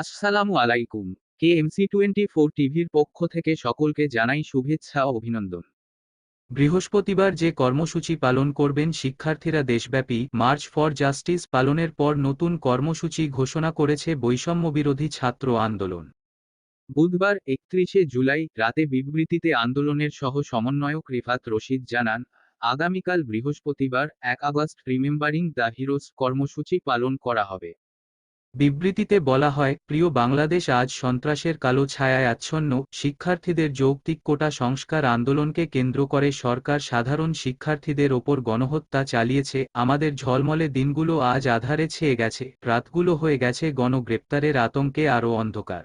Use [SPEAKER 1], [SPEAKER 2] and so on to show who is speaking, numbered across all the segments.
[SPEAKER 1] আসসালামু আলাইকুম। কে MC twenty four টিভির পক্ষ থেকে সকলকে জানাই শুভেচ্ছা ও অভিনন্দন।
[SPEAKER 2] বৃহস্পতিবার যে কর্মসূচি পালন করবেন শিক্ষার্থীরা দেশব্যাপী, মার্চ ফর জাস্টিস পালনের পর নতুন কর্মসূচি ঘোষণা করেছে বৈষম্যবিরোধী ছাত্র আন্দোলন।
[SPEAKER 1] বুধবার একত্রিশে জুলাই রাতে বিবৃতিতে আন্দোলনের সহ সমন্বয়ক রিফাত রশিদ জানান, আগামীকাল বৃহস্পতিবার এক আগস্ট রিমেম্বারিং দ্য হিরোজ কর্মসূচি পালন করা হবে।
[SPEAKER 2] বিবৃতিতে বলা হয়, প্রিয় বাংলাদেশ আজ সন্ত্রাসের কালো ছায়ায় আচ্ছন্ন, শিক্ষার্থীদের যৌক্তিক কোটা সংস্কার আন্দোলনকে কেন্দ্র করে সরকার সাধারণ শিক্ষার্থীদের ওপর গণহত্যা চালিয়েছে, আমাদের ঝলমলে দিনগুলো আজ আধারে ছেয়ে গেছে, রাতগুলো হয়ে গেছে গণগ্রেপ্তারের আতঙ্কে আরও অন্ধকার।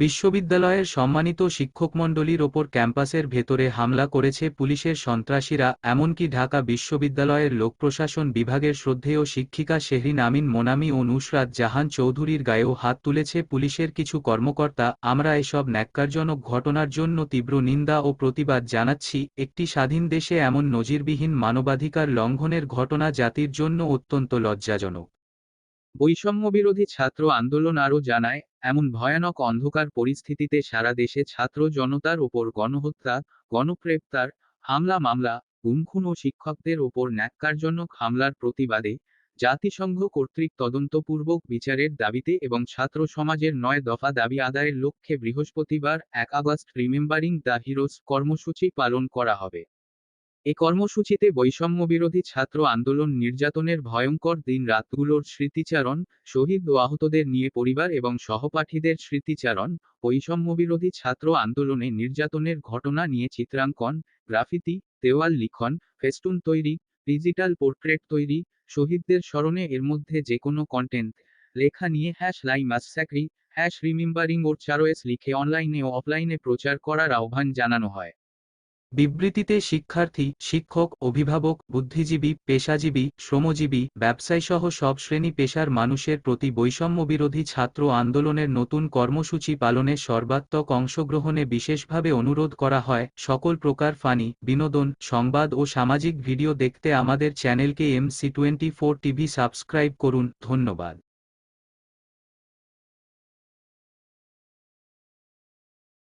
[SPEAKER 2] বিশ্ববিদ্যালয়ের সম্মানিত শিক্ষকমণ্ডলীর ওপর ক্যাম্পাসের ভেতরে হামলা করেছে পুলিশের সন্ত্রাসীরা, এমনকি ঢাকা বিশ্ববিদ্যালয়ের লোকপ্রশাসন বিভাগের শ্রদ্ধেয় শিক্ষিকা শেহরিন আমিন, মোনামি ও নুসরাত জাহান চৌধুরীর গায়েও হাত তুলেছে পুলিশের কিছু কর্মকর্তা। আমরা এসব ন্যাক্কারজনক ঘটনার জন্য তীব্র নিন্দা ও প্রতিবাদ জানাচ্ছি। একটি স্বাধীন দেশে এমন নজিরবিহীন মানবাধিকার লঙ্ঘনের ঘটনা জাতির জন্য অত্যন্ত লজ্জাজনক।
[SPEAKER 1] বৈষম্যবিরোধী ছাত্র আন্দোলন আরও জানায় এমন ভয়ানক অন্ধকার পরিস্থিতিতে সারা দেশে ছাত্র জনতার ওপর গণহত্যা গণগ্রেপ্তার হামলা মামলা, গুমখুন ও শিক্ষকদের ওপর ন্যাক্কারজনক হামলার প্রতিবাদে জাতিসংঘ কর্তৃক তদন্তপূর্বক বিচারের দাবিতে এবং ছাত্র সমাজের নয় দফা দাবি আদায়ের লক্ষ্যে বৃহস্পতিবার এক আগস্ট রিমেম্বারিং দ্য হিরোজ কর্মসূচি পালন করা হবে। এ কর্মসূচিতে বৈষম্যবিরোধী ছাত্র আন্দোলন নির্যাতনের ভয়ঙ্কর দিন রাতগুলোর স্মৃতিচারণ, শহীদ ও আহতদের নিয়ে পরিবার এবং সহপাঠীদের স্মৃতিচারণ, বৈষম্যবিরোধী ছাত্র আন্দোলনে নির্যাতনের ঘটনা নিয়ে চিত্রাঙ্কন, গ্রাফিতি, দেওয়াল লিখন, ফেস্টুন তৈরি, ডিজিটাল পোর্ট্রেট তৈরি, শহীদদের স্মরণে এর মধ্যে যে কোনো কন্টেন্ট লেখা নিয়ে hash Lai massacre hash remembering ওর চারোয়েস লিখে অনলাইনে ও অফলাইনে প্রচার করার আহ্বান জানানো হয়।
[SPEAKER 2] বিবৃতিতে শিক্ষার্থী, শিক্ষক, অভিভাবক, বুদ্ধিজীবী, পেশাজীবী, শ্রমজীবী, ব্যবসায়ীসহ সব শ্রেণি পেশার মানুষের প্রতি বৈষম্যবিরোধী ছাত্র আন্দোলনের নতুন কর্মসূচি পালনে সর্বাত্মক অংশগ্রহণে বিশেষভাবে অনুরোধ করা হয়। সকল প্রকার ফানি, বিনোদন, সংবাদ ও সামাজিক ভিডিও দেখতে আমাদের চ্যানেলকে MC twenty four TV subscribe করুন। ধন্যবাদ।